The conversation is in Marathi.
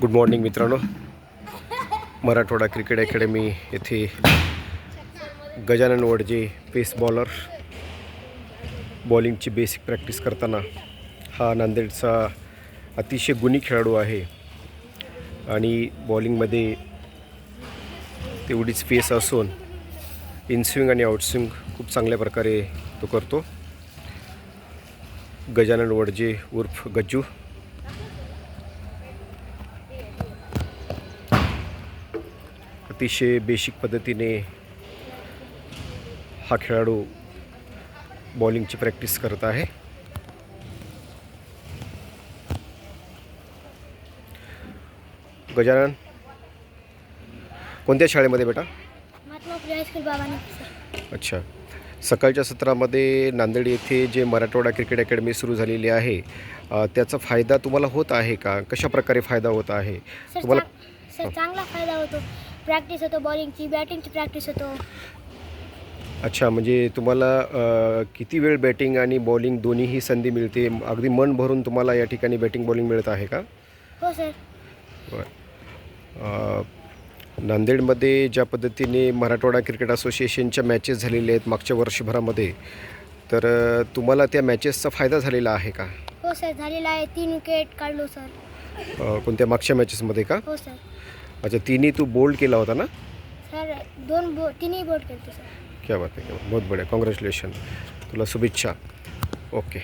गुड मॉर्निंग मित्रांनो. मराठवाडा क्रिकेट अकॅडमी येथे गजानन वडजे पेस बॉलर बॉलिंगची बेसिक प्रॅक्टिस करताना हा नांदेडचा अतिशय गुणी खेळाडू आहे. आणि बॉलिंगमध्ये तेवढीच पेस असून इनस्विंग आणि आउटस्विंग खूप चांगल्या प्रकारे तो करतो. गजानन वडजे उर्फ गज्जू अतिशय बेसिक पद्धतीने हा खेळाडू बॉलिंगची प्रॅक्टिस करत आहे. गजानन कोणत्या शाळेमध्ये बेटा? अच्छा. सकाळच्या सत्रामध्ये नांदेड येथे जे मराठवाडा क्रिकेट अकॅडमी सुरू झालेली आहे त्याचा फायदा तुम्हाला होत आहे का? कशा प्रकारे फायदा होत आहे? तुम्हाला चांगला फायदा होतो. प्रॅक्टिस होतो बॉलिंगची बॅटिंगची प्रॅक्टिस होतो. अच्छा म्हणजे तुम्हाला अ, किती वेळ बॅटिंग आणि बॉलिंग दोन्हीही संधी मिळते? अगदी मन भरून तुम्हाला या ठिकाणी बॅटिंग बॉलिंग मिळत आहे का? हो सर अ, नांदेडमध्ये ज्या पद्धतीने मराठवाडा क्रिकेट असोसिएशनच्या मॅचेस झालेल्या आहेत मागच्या वर्षभरामध्ये तर अ, तुम्हाला त्या मॅचेसचा फायदा झालेला आहे का? हो सर झालेला आहे. तीन विकेट काढलो सर अ, कोणत्या मागच्या मॅचेसमध्ये का? हो सर अच्छा तिन्ही तू बोल्ड केला होता ना? सर दोन बो तिन्ही केलते सर. क्या बात आहे क्या बात. बहुत बढिया कॉंग्रॅच्युलेशन तुला शुभेच्छा. ओके